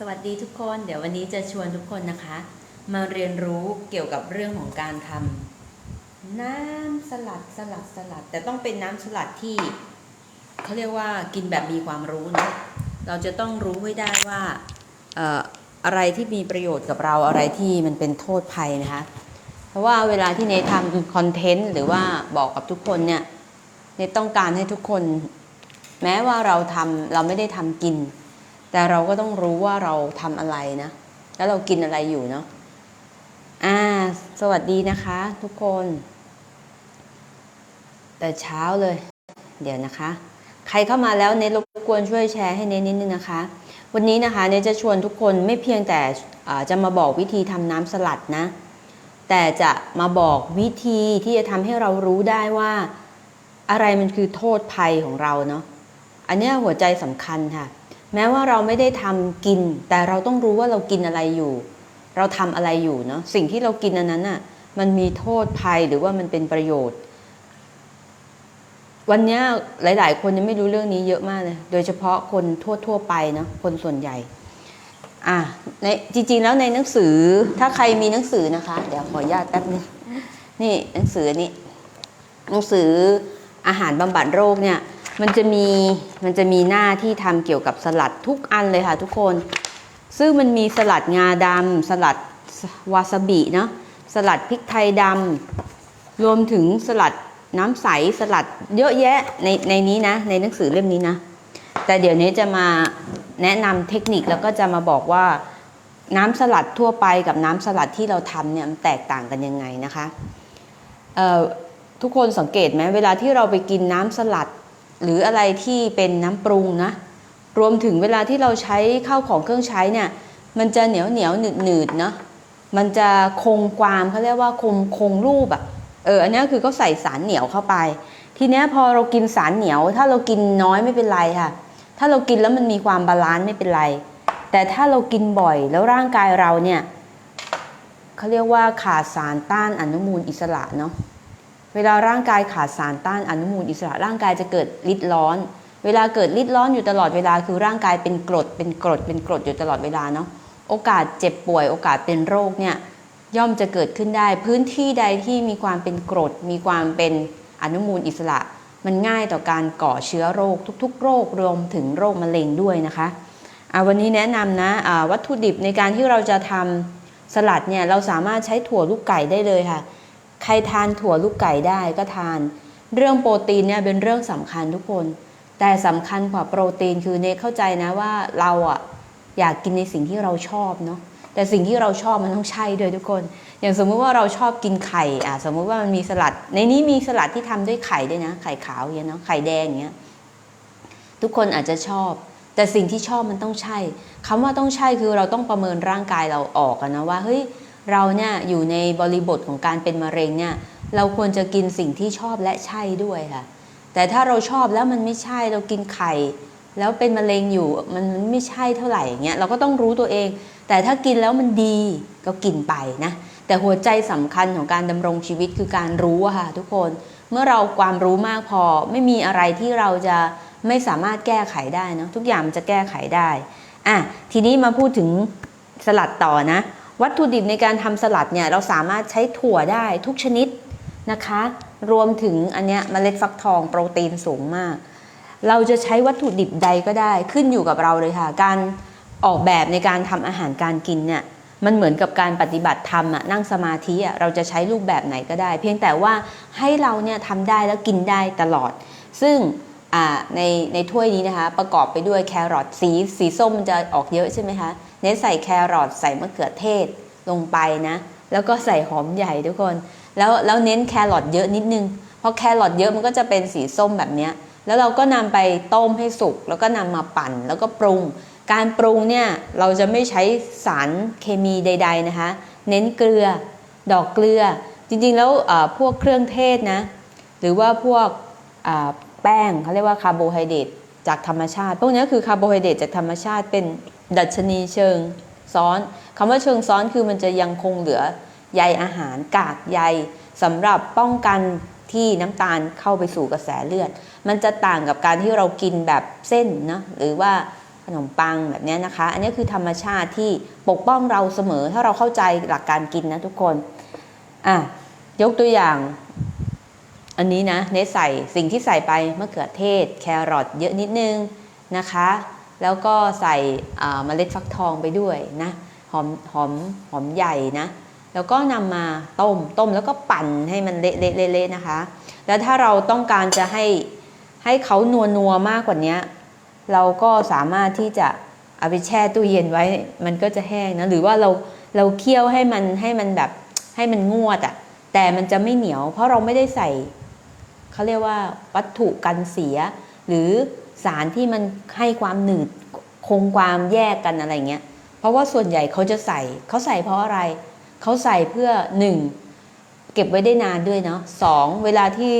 สวัสดีทุกคนเดี๋ยววันนี้จะชวนทุกคนนะคะ มาเรียนรู้เกี่ยวกับเรื่องของการทำน้ำสลัดสลัดสลัด แต่ต้องเป็นน้ำสลัดที่เขาเรียกว่ากินแบบมีความรู้นะเราจะต้องรู้ให้ได้ว่าอะไรที่มีประโยชน์กับเราอะไรที่มันเป็นโทษภัยนะคะ เพราะว่าเวลาที่เนทำคอนเทนต์หรือว่าบอกกับทุกคนเนี่ยเนทต้องการให้ทุกคน แม้ว่าเราทำเราไม่ได้ทำกิน แต่เราก็ต้องรู้ว่าเราทำอะไรนะ แล้วเรากินอะไรอยู่เนาะอ่า สวัสดีนะคะ ทุกคน แต่เช้าเลย เดี๋ยวนะคะ ใครเข้ามาแล้วเนทรบกวนช่วยแชร์ให้เนทนิดนึงนะคะ วันนี้นะคะเนทจะชวนทุกคนไม่เพียงแต่จะมาบอกวิธีทำน้ำสลัดนะ แต่จะมาบอกวิธีที่จะทำให้เรารู้ได้ว่า อะไรมันคือโทษภัยของเราเนาะอันนี้หัวใจสำคัญค่ะ แม้ว่าเราไม่ได้ทำกิน แต่เราต้องรู้ว่าเรากินอะไรอยู่ เราทำอะไรอยู่เนาะสิ่งที่เรากินอันนั้นน่ะมันมีโทษภัยหรือว่ามันเป็นประโยชน์ วันนี้หลาย ๆ คนยังไม่รู้เรื่องนี้เยอะมากเลย โดยเฉพาะคนทั่ว ๆ ไปเนาะคนส่วนใหญ่อะในจริง ๆ แล้วในหนังสือถ้าใครมีหนังสือนะคะ เดี๋ยวขออนุญาตแป๊บนึงนี่หนังสือนี้หนังสืออาหารบำบัดโรคเนี่ย มันจะมีมันจะมีหน้าที่ทำเกี่ยวกับสลัดทุกอันเลยค่ะทุกคน ซึ่งมันมีสลัดงาดำสลัดวาซาบิเนาะสลัดพริกไทยดำรวมถึงสลัดน้ำใสสลัดเยอะแยะในในนี้นะ ในหนังสือเล่มนี้นะ แต่เดี๋ยวนี้จะมาแนะนำเทคนิคแล้วก็จะมาบอกว่าน้ำสลัดทั่วไปกับน้ำสลัดที่เราทำเนี่ยมันแตกต่างกันยังไงนะคะทุกคนสังเกตไหมเวลาที่เราไปกินน้ำสลัด หรืออะไรที่เป็นน้ำปรุงนะ รวมถึงเวลาที่เราใช้ข้าวของเครื่องใช้เนี่ย มันจะเหนียวเหนียวหนืดหนืดเนาะมันจะคงความเขาเรียกว่าคงคงรูปอะเอออันนี้คือเขาใส่สารเหนียวเข้าไป ทีเนี้ยพอเรากินสารเหนียว ถ้าเรากินน้อยไม่เป็นไรค่ะ ถ้าเรากินแล้วมันมีความบาลานซ์ไม่เป็นไร แต่ถ้าเรากินบ่อยแล้วร่างกายเราเนี่ยเขาเรียกว่าขาดสารต้านอนุมูลอิสระเนาะ เวลาร่างกายขาดสารต้านอนุมูลอิสระร่างกายจะเกิดริดร้อน เวลาเกิดริดร้อนอยู่ตลอดเวลาคือร่างกายเป็นกรด เป็นกรด เป็นกรดอยู่ตลอดเวลาเนาะโอกาสเจ็บป่วยโอกาสเป็นโรคเนี่ยย่อมจะเกิดขึ้นได้ พื้นที่ใดที่มีความเป็นกรด มีความเป็นอนุมูลอิสระ มันง่ายต่อการก่อเชื้อโรคทุก ๆ โรครวมถึงโรคมะเร็งด้วยนะคะวันนี้แนะนำนะอ่าวัตถุดิบในการที่เราจะทำสลัดเนี่ยเราสามารถใช้ถั่วลูกไก่ได้เลยค่ะ ใครทานถั่วลูกไก่ได้ก็ทาน เรื่องโปรตีนเนี่ยเป็นเรื่องสำคัญทุกคน แต่สำคัญกว่าโปรตีนคือเนเข้าใจนะว่าเราอะอยากกินในสิ่งที่เราชอบเนาะแต่สิ่งที่เราชอบมันต้องใช่ด้วยทุกคน อย่างสมมุติว่าเราชอบกินไข่อะสมมุติว่ามันมีสลัด ในนี้มีสลัดที่ทำด้วยไข่ด้วยนะ ไข่ขาวอย่างเงี้ยเนาะไข่แดงอย่างเงี้ยทุกคนอาจจะชอบ แต่สิ่งที่ชอบมันต้องใช่คำว่าต้องใช่คือเราต้องประเมินร่างกายเราออกอะนะว่าเฮ้ย เราเนี่ยอยู่ในบริบทของการเป็นมะเร็งเนี่ยเราควรจะกินสิ่งที่ชอบและใช่ด้วยค่ะ แต่ถ้าเราชอบแล้วมันไม่ใช่เรากินไข่ แล้วเป็นมะเร็งอยู่มันไม่ใช่เท่าไหร่อย่างเงี้ยเราก็ต้องรู้ตัวเอง แต่ถ้ากินแล้วมันดีก็กินไปนะแต่หัวใจสำคัญของการดำรงชีวิตคือการรู้ค่ะทุกคนเมื่อเราความรู้มากพอไม่มีอะไรที่เราจะไม่สามารถแก้ไขได้เนะทุกอย่างมันจะแก้ไขได้อะทีนี้มาพูดถึงสลัดต่อนะ วัตถุดิบในการทำสลัดเนี่ยเราสามารถใช้ถั่วได้ทุกชนิดนะคะ รวมถึงอันเนี้ยเมล็ดฟักทองโปรตีนสูงมาก เราจะใช้วัตถุดิบใดก็ได้ขึ้นอยู่กับเราเลยค่ะ การออกแบบในการทำอาหารการกินเนี่ยมันเหมือนกับการปฏิบัติธรรมอะนั่งสมาธิอะเราจะใช้รูปแบบไหนก็ได้ เพียงแต่ว่าให้เราเนี่ยทำได้แล้วกินได้ตลอด ซึ่งในในถ้วยนี้นะคะประกอบไปด้วยแครอทสีสีส้มจะออกเยอะใช่ไหมคะ น้นใส่แครอทใส่มะเขือเทศลงไปนะ แล้วก็ใส่หอมใหญ่ทุกคน แล้วแล้วเน้นแครอทเยอะนิดนึง เพราะแครอทเยอะมันก็จะเป็นสีส้มแบบนี้แล้วเราก็นำไปต้มให้สุก แล้วก็นำมาปั่นแล้วก็ปรุง การปรุงเนี่ยเราจะไม่ใช้สารเคมีใด ๆนะคะ เน้นเกลือ ดอกเกลือ จริงๆแล้วพวกเครื่องเทศนะ หรือว่าพวกแป้งเขาเรียกว่าคาร์โบไฮเดรตจากธรรมชาติ พวกนี้คือคาร์โบไฮเดรตจากธรรมชาติเป็น ดัชนีเชิงซ้อนคำว่าเชิงซ้อนคือมันจะยังคงเหลือใยอาหารกากใยสำหรับป้องกันที่น้ำตาลเข้าไปสู่กระแสเลือด มันจะต่างกับการที่เรากินแบบเส้นนะหรือว่าขนมปังแบบนี้นะคะ อันนี้คือธรรมชาติที่ปกป้องเราเสมอ ถ้าเราเข้าใจหลักการกินนะทุกคนอะยกตัวอย่าง อันนี้นะเนสใส่สิ่งที่ใส่ไปมะเขือเทศ แครอทเยอะนิดนึงนะคะ แล้วก็ใส่เมล็ดฟักทองไปด้วยนะหอมหอมหอมใหญ่นะแล้วก็นำมาต้มต้มแล้วก็ปั่นให้มันเละเละเละนะคะ แล้วถ้าเราต้องการจะให้ให้เขานัวนัวมากกว่านี้เราก็สามารถที่จะเอาไปแช่ตู้เย็นไว้มันก็จะแห้งนะหรือว่าเราเราเคี่ยวให้มันให้มันแบบให้มันงวดอะ่ะแต่มันจะไม่เหนียว เพราะเราไม่ได้ใส่เขาเรียกว่าวัตถุกันเสีย หรือ สารที่มันให้ความหนืดคงความแยกกันอะไรเงี้ย เพราะว่าส่วนใหญ่เขาจะใส่เขาใส่เพราะอะไร เขาใส่เพื่อหนึ่งเก็บไว้ได้นานด้วยเนาะสองเวลาที่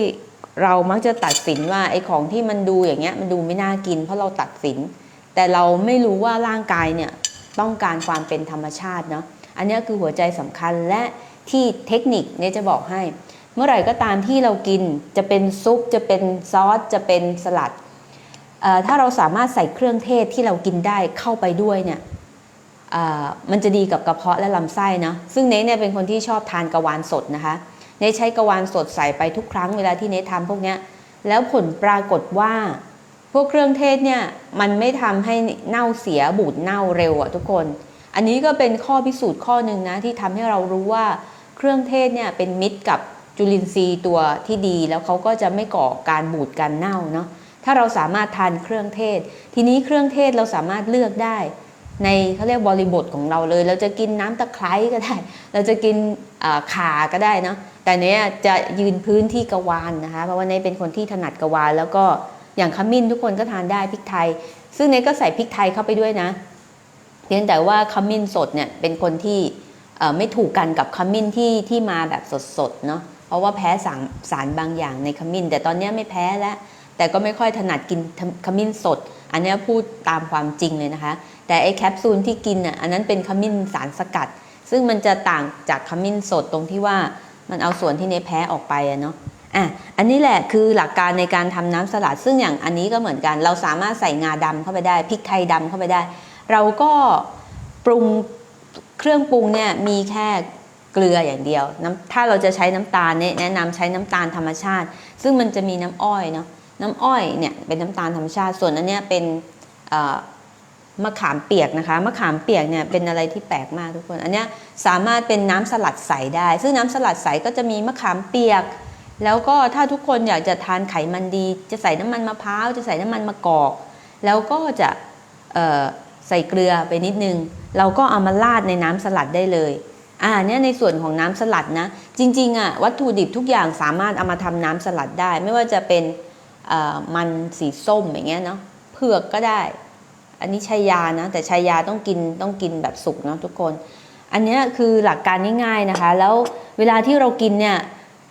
เรามักจะตัดสินว่าไอ้ของที่มันดูอย่างเงี้ยมันดูไม่น่ากิน เพราะเราตัดสิน แต่เราไม่รู้ว่าร่างกายเนี่ยต้องการความเป็นธรรมชาติเนาะอันนี้คือหัวใจสำคัญและที่เทคนิคเนี่ยจะบอกให้ เมื่อไหร่ก็ตามที่เรากินจะเป็นซุปจะเป็นซอสจะเป็นสลัด ถ้าเราสามารถใส่เครื่องเทศที่เรากินได้เข้าไปด้วยเนี่ยมันจะดีกับกระเพาะและลำไส้นะซึ่งเนเนี่ยเป็นคนที่ชอบทานกระวานสดนะคะเนใช้กระวานสดใส่ไปทุกครั้งเวลาที่เนททำพวกนี้แล้วผลปรากฏว่า พวกเครื่องเทศเนี่ยมันไม่ทำให้เน่าเสียบูดเน่าเร็วอะทุกคน อันนี้ก็เป็นข้อพิสูจน์ข้อหนึ่งนะที่ทำให้เรารู้ว่าเครื่องเทศเนี่ยเป็นมิตรกับจุลินทรีย์ตัวที่ดี แล้วเขาก็จะไม่ก่อการบูดการเน่าเนาะ ถ้าเราสามารถทานเครื่องเทศ ทีนี้เครื่องเทศเราสามารถเลือกได้ ในเขาเรียกบริบทของเราเลย เราจะกินน้ำตะไคร้ก็ได้ เราจะกินข่าก็ได้เนาะแต่เนี้ยจะยืนพื้นที่กวานนะคะ เพราะว่าเนยเป็นคนที่ถนัดกวานแล้วก็อย่างขมิ้นทุกคนก็ทานได้พริกไทย ซึ่งเนยก็ใส่พริกไทยเข้าไปด้วยนะเพียงแต่ว่าขมิ้นสดเนี่ยเป็นคนที่ไม่ถูกกันกับขมิ้นที่ที่มาแบบสดๆเนาะเพราะว่าแพ้สารสารบางอย่างในขมิ้น แต่ตอนเนี้ยไม่แพ้แล้ว แต่ก็ไม่ค่อยถนัดกินขมิ้นสด อันนี้พูดตามความจริงเลยนะคะ แต่ไอ้แคปซูลที่กินอะอันนั้นเป็นขมิ้นสารสกัด ซึ่งมันจะต่างจากขมิ้นสดตรงที่ว่ามันเอาส่วนที่ในแพ้ออกไปอะเนาะอะอันนี้แหละคือหลักการในการทำน้ำสลัด ซึ่งอย่างอันนี้ก็เหมือนกัน เราสามารถใส่งาดำเข้าไปได้พริกไทยดำเข้าไปได้ เราก็ปรุงเครื่องปรุงเนี่ยมีแค่เกลืออย่างเดียว ถ้าเราจะใช้น้ำตาลเนี่ยแนะนำใช้น้ำตาลธรรมชาติ ซึ่งมันจะมีน้ำอ้อยเนาะ น้ำอ้อยเนี่ยเป็นน้ำตาลธรรมชาติ ส่วนอันเนี้ยเป็นมะขามเปียกนะคะ มะขามเปียกเนี่ยเป็นอะไรที่แปลกมากทุกคน อันเนี้ยสามารถเป็นน้ำสลัดใสได้ ซึ่งน้ำสลัดใสก็จะมีมะขามเปียก แล้วก็ถ้าทุกคนอยากจะทานไขมันดี จะใส่น้ำมันมะพร้าว จะใส่น้ำมันมะกอก แล้วก็จะใส่เกลือไปนิดนึง เราก็เอามาราดในน้ำสลัดได้เลย อ่าเนี่ยในส่วนของน้ำสลัดนะ จริงๆอะวัตถุดิบทุกอย่างสามารถเอามาทำน้ำสลัดได้ ไม่ว่าจะเป็น มันสีส้มอย่างเงี้ยเนาะเผือกก็ได้ อันนี้ชายานะแต่ชายาต้องกินต้องกินแบบสุกเนาะทุกคน อันนี้คือหลักการง่ายๆนะคะ แล้วเวลาที่เรากินเนี่ย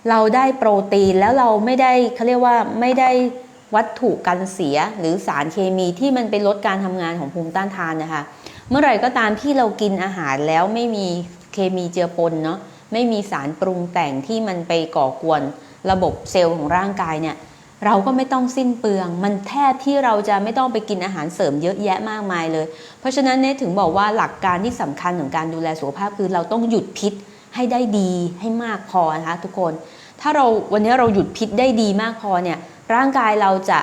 เราได้โปรตีนแล้วเราไม่ได้เขาเรียกว่าไม่ได้วัตถุกันเสียหรือสารเคมีที่มันไปลดการทำงานของภูมิต้านทานนะคะ เมื่อไหร่ก็ตามที่เรากินอาหารแล้วไม่มีเคมีเจือปนเนาะไม่มีสารปรุงแต่งที่มันไปก่อกวนระบบเซลล์ของร่างกายเนี่ย เราก็ไม่ต้องสิ้นเปลือง มันแทบที่เราจะไม่ต้องไปกินอาหารเสริมเยอะแยะมากมายเลย เพราะฉะนั้นเนี่ยถึงบอกว่าหลักการที่สำคัญของการดูแลสุขภาพคือเราต้องหยุดพิษให้ได้ดีให้มากพอนะคะทุกคน ถ้าเราวันนี้เราหยุดพิษได้ดีมากพอเนี่ยร่างกายเราจะ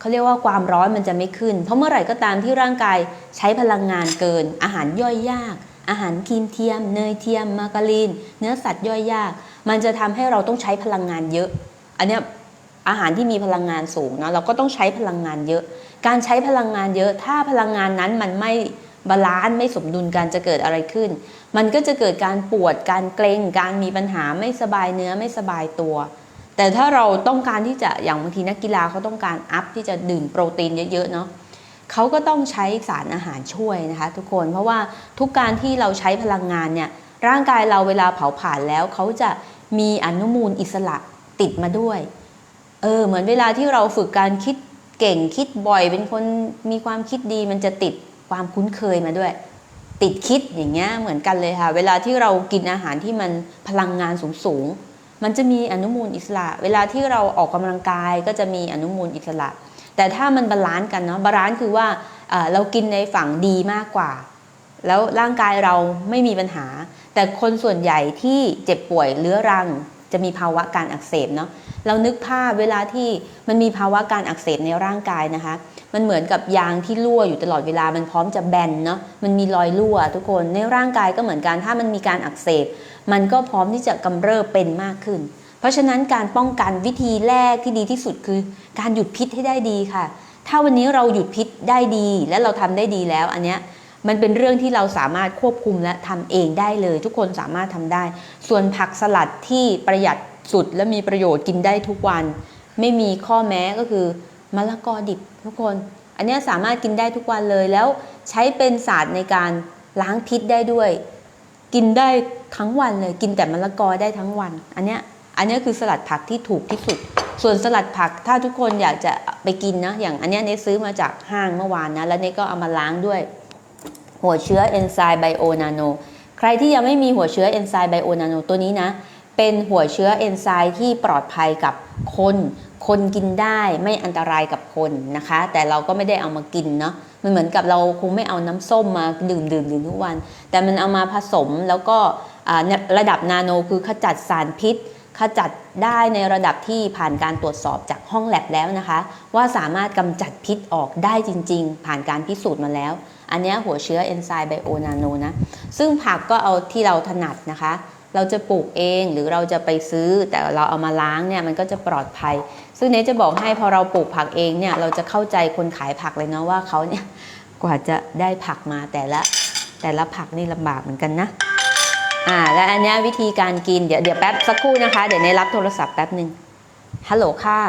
เขาเรียกว่าความร้อนมันจะไม่ขึ้น เพราะเมื่อไหร่ก็ตามที่ร่างกายใช้พลังงานเกิน อาหารย่อยยาก อาหารครีมเทียม เนยเทียม มาการีน เนื้อสัตว์ย่อยยาก มันจะทำให้เราต้องใช้พลังงานเยอะ อันเนี้ย อาหารที่มีพลังงานสูงเนาะเราก็ต้องใช้พลังงานเยอะ การใช้พลังงานเยอะ ถ้าพลังงานนั้นมันไม่บาลานซ์ไม่สมดุลกันจะเกิดอะไรขึ้น มันก็จะเกิดการปวดการเกร็งการมีปัญหาไม่สบายเนื้อไม่สบายตัว แต่ถ้าเราต้องการที่จะอย่างบางทีนักกีฬาเขาต้องการอัพที่จะดื่มโปรตีนเยอะๆเนาะเขาก็ต้องใช้สารอาหารช่วยนะคะ ทุกคนเพราะว่าทุกการที่เราใช้พลังงานเนี่ยร่างกายเราเวลาเผาผลาญแล้วเขาจะมีอนุมูลอิสระติดมาด้วย เออเหมือนเวลาที่เราฝึกการคิดเก่งคิดบ่อย เป็นคนมีความคิดดีมันจะติดความคุ้นเคยมาด้วย ติดคิดอย่างเงี้ยเหมือนกันเลยค่ะ เวลาที่เรากินอาหารที่มันพลังงานสูงสูงมันจะมีอนุมูลอิสระ เวลาที่เราออกกำลังกายก็จะมีอนุมูลอิสระ แต่ถ้ามันบาลานซ์กันเนาะบาลานซ์คือว่าเเรากินในฝั่งดีมากกว่า แล้วร่างกายเราไม่มีปัญหา แต่คนส่วนใหญ่ที่เจ็บป่วยเรื้อรังจะมีภาวะการอักเสบเนาะ เรานึกภาพเวลาที่มันมีภาวะการอักเสบในร่างกายนะคะ มันเหมือนกับยางที่รั่วอยู่ตลอดเวลามันพร้อมจะแบนเนาะมันมีรอยรั่วทุกคนในร่างกายก็เหมือนกันถ้ามันมีการอักเสบ มันก็พร้อมที่จะกำเริบเป็นมากขึ้น เพราะฉะนั้นการป้องกันวิธีแรกที่ดีที่สุดคือ การหยุดพิษให้ได้ดีค่ะ ถ้าวันนี้เราหยุดพิษได้ดี และเราทำได้ดีแล้วอันเนี้ยมันเป็นเรื่องที่เราสามารถควบคุมและทำเองได้เลย ทุกคนสามารถทำได้ ส่วนผักสลัดที่ประหยัด สุดและมีประโยชน์กินได้ทุกวัน ไม่มีข้อแม้ก็คือมะละกอดิบทุกคน อันนี้สามารถกินได้ทุกวันเลยแล้วใช้เป็นศาสตร์ในการล้างพิษได้ด้วย กินได้ทั้งวันเลยกินแต่มะละกอได้ทั้งวัน อันนี้อันนี้คือสลัดผักที่ถูกที่สุด ส่วนสลัดผักถ้าทุกคนอยากจะไปกินนะ อย่างอันนี้เนซื้อมาจากห้างเมื่อวานนะ แล้วเนก็เอามาล้างด้วย หัวเชื้อเอนไซม์ไบโอนาโน ใครที่ยังไม่มีหัวเชื้อเอนไซม์ไบโอนาโนตัวนี้นะ เป็นหัวเชื้อเอนไซม์ที่ปลอดภัยกับคน คนกินได้ไม่อันตรายกับคนนะคะ แต่เราก็ไม่ได้เอามากินเนาะมันเหมือนกับเราคงไม่เอาน้ำส้มมาดื่มดื่มดื่มทุกวัน แต่มันเอามาผสมแล้วก็ระดับนาโนคือขจัดสารพิษขจัดได้ในระดับที่ผ่านการตรวจสอบจากห้องแลบแล้วนะคะ ว่าสามารถกำจัดพิษออกได้จริง ๆ ผ่านการพิสูจน์มาแล้ว อันนี้หัวเชื้อเอนไซม์ไบโอนาโนนะ ซึ่งผักก็เอาที่เราถนัดนะคะ เราจะปลูกเองหรือเราจะไปซื้อ แต่เราเอามาล้างเนี่ยมันก็จะปลอดภัย ซึ่งเนจะบอกให้พอเราปลูกผักเองเนี่ยเราจะเข้าใจคนขายผักเลยนะว่าเขาเนี่ยกว่าจะได้ผักมาแต่ละแต่ละผักนี่ลำบากเหมือนกันนะอ่าและอันนี้วิธีการกินเดี๋ยวเดี๋ยวแป๊บสักครู่นะคะ เดี๋ยวเนรับโทรศัพท์แป๊บหนึ่งฮัลโหลค่ะ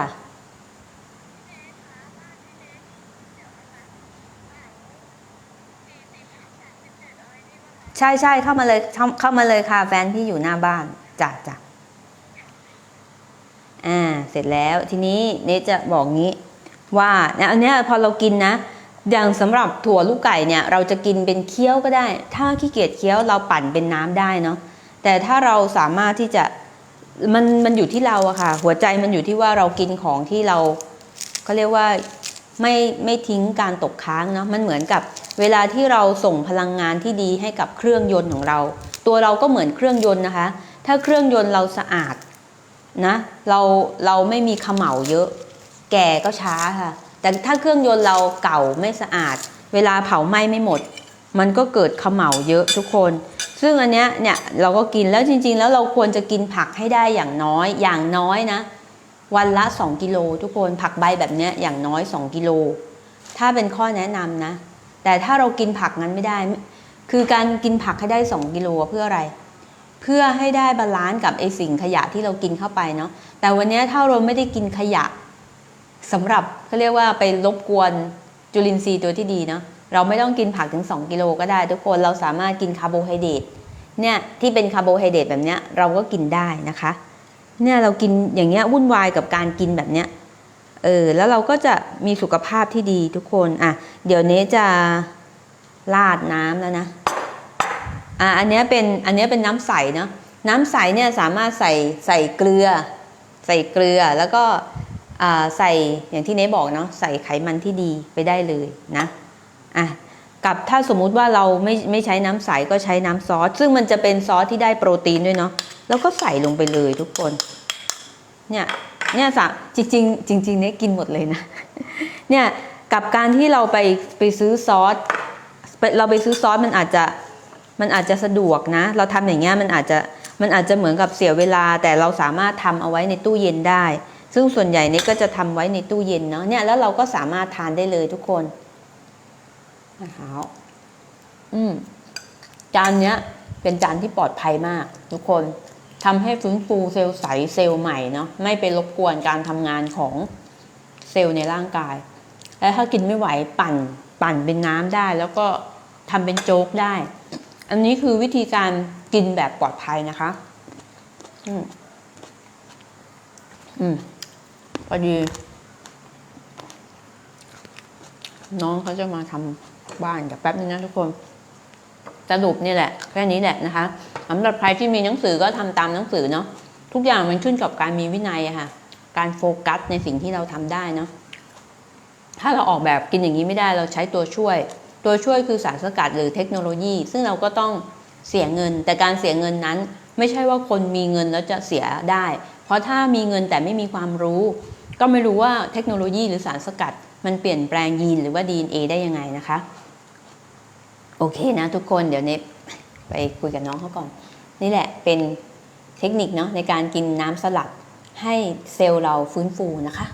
ใช่ใช่เข้ามาเลยเข้ามาเลยค่ะแฟนพี่อยู่หน้าบ้านจ้ะจ้ะอ่าเสร็จแล้วทีนี้เนจะบอกงี้ว่าเนี่ยอันนี้พอเรากินนะ อย่างสำหรับถั่วลูกไก่เนี่ยเราจะกินเป็นเคี้ยวก็ได้ ถ้าขี้เกียจเคี้ยวเราปั่นเป็นน้ำได้เนาะแต่ถ้าเราสามารถที่จะมันมันอยู่ที่เราอะค่ะ หัวใจมันอยู่ที่ว่าเรากินของที่เราเขาเรียกว่า ไม่ไม่ทิ้งการตกค้างเนาะมันเหมือนกับเวลาที่เราส่งพลังงานที่ดีให้กับเครื่องยนต์ของเรา ตัวเราก็เหมือนเครื่องยนต์นะคะ ถ้าเครื่องยนต์เราสะอาดนะเราเราไม่มีขม่าเยอะ แก่ก็ช้าค่ะ แต่ถ้าเครื่องยนต์เราเก่าไม่สะอาด เวลาเผาไหม้ไม่หมด มันก็เกิดขม่าเยอะทุกคน ซึ่งอันเนี้ยเนี่ยเราก็กินแล้วจริง ๆ แล้วเราควรจะกินผักให้ได้อย่างน้อยอย่างน้อยนะ วันละ 2 กิโลทุกคนผักใบแบบนี้อย่างน้อย 2 กิโล ถ้าเป็นข้อแนะนำนะ แต่ถ้าเรากินผักนั้นไม่ได้ คือการกินผักให้ได้ 2 กิโลเพื่ออะไร เพื่อให้ได้บาลานซ์กับไอสิ่งขยะที่เรากินเข้าไปเนาะแต่วันนี้ถ้าเราไม่ได้กินขยะสำหรับเขาเรียกว่าไปรบกวนจุลินทรีย์ตัวที่ดีเนาะเราไม่ต้องกินผักถึง 2 กิโลก็ได้ ทุกคนเราสามารถกินคาร์โบไฮเดรตเนี่ยที่เป็นคาร์โบไฮเดรตแบบเนี้ยเราก็กินได้นะคะ เนี่ยเรากินอย่างเงี้ยวุ่นวายกับการกินแบบเนี้ยเออแล้วเราก็จะมีสุขภาพที่ดีทุกคนอะเดี๋ยวนี้จะราดน้ำแล้วนะอะอันเนี้ยเป็นอันเนี้ยเป็นน้ำใสเนาะน้ำใสเนี่ยสามารถใส่ใส่เกลือ ใส่เกลือแล้วก็อ่าใส่อย่างที่เนบอกเนาะใส่ไขมันที่ดีไปได้เลยนะอะ กับถ้าสมมุติว่าเราไม่ไม่ใช้น้ำใสก็ใช้น้ำซอส ซึ่งมันจะเป็นซอสที่ได้โปรตีนด้วยเนาะแล้วก็ใส่ลงไปเลยทุกคน เนี่ยเนี่ยสะจริงๆจริงเนี่ยกินหมดเลยนะ เนี่ยกับการที่เราไปไปซื้อซอสเราไปซื้อซอสมันอาจจะมันอาจจะสะดวกนะ เราทำอย่างเงี้ยมันอาจจะมันอาจจะเหมือนกับเสียเวลา แต่เราสามารถทำเอาไว้ในตู้เย็นได้ ซึ่งส่วนใหญ่เนี่ยก็จะทำไว้ในตู้เย็นเนาะเนี่ยแล้วเราก็สามารถทานได้เลยทุกคน นะคะอืมจานเนี้ย เป็นจานที่ปลอดภัยมาก ทุกคนทำให้ฟื้นฟูเซลล์ใสเซลล์ใหม่เนาะไม่ไปรบกวนการทำงานของเซลล์ในร่างกาย และถ้ากินไม่ไหวปั่นปั่นเป็นน้ำได้ แล้วก็ทำเป็นโจ๊กได้ อันนี้คือวิธีการกินแบบปลอดภัยนะคะ อืมอืมพอดี น้องเขาจะมาทำ บ้านกับแป๊บนึงนะทุกคนสรุปนี่แหละแค่นี้แหละนะคะสำหรับใครที่มีหนังสือก็ทำตามหนังสือเนาะทุกอย่างมันขึ้นกับการมีวินัยค่ะ การโฟกัสในสิ่งที่เราทำได้เนาะถ้าเราออกแบบกินอย่างนี้ไม่ได้เราใช้ตัวช่วย ตัวช่วยคือสารสกัดหรือเทคโนโลยี ซึ่งเราก็ต้องเสียเงิน แต่การเสียเงินนั้น ไม่ใช่ว่าคนมีเงินแล้วจะเสียได้ เพราะถ้ามีเงินแต่ไม่มีความรู้ ก็ไม่รู้ว่าเทคโนโลยีหรือสารสกัด มันเปลี่ยนแปลงยีนหรือว่า DNA ได้ยังไงนะคะ โอเคนะทุกคนเดี๋ยวเนบไปคุยกับน้องเขาก่อน นี่แหละเป็นเทคนิคเนาะในการกินน้ำสลัดให้เซลล์เราฟื้นฟูนะคะ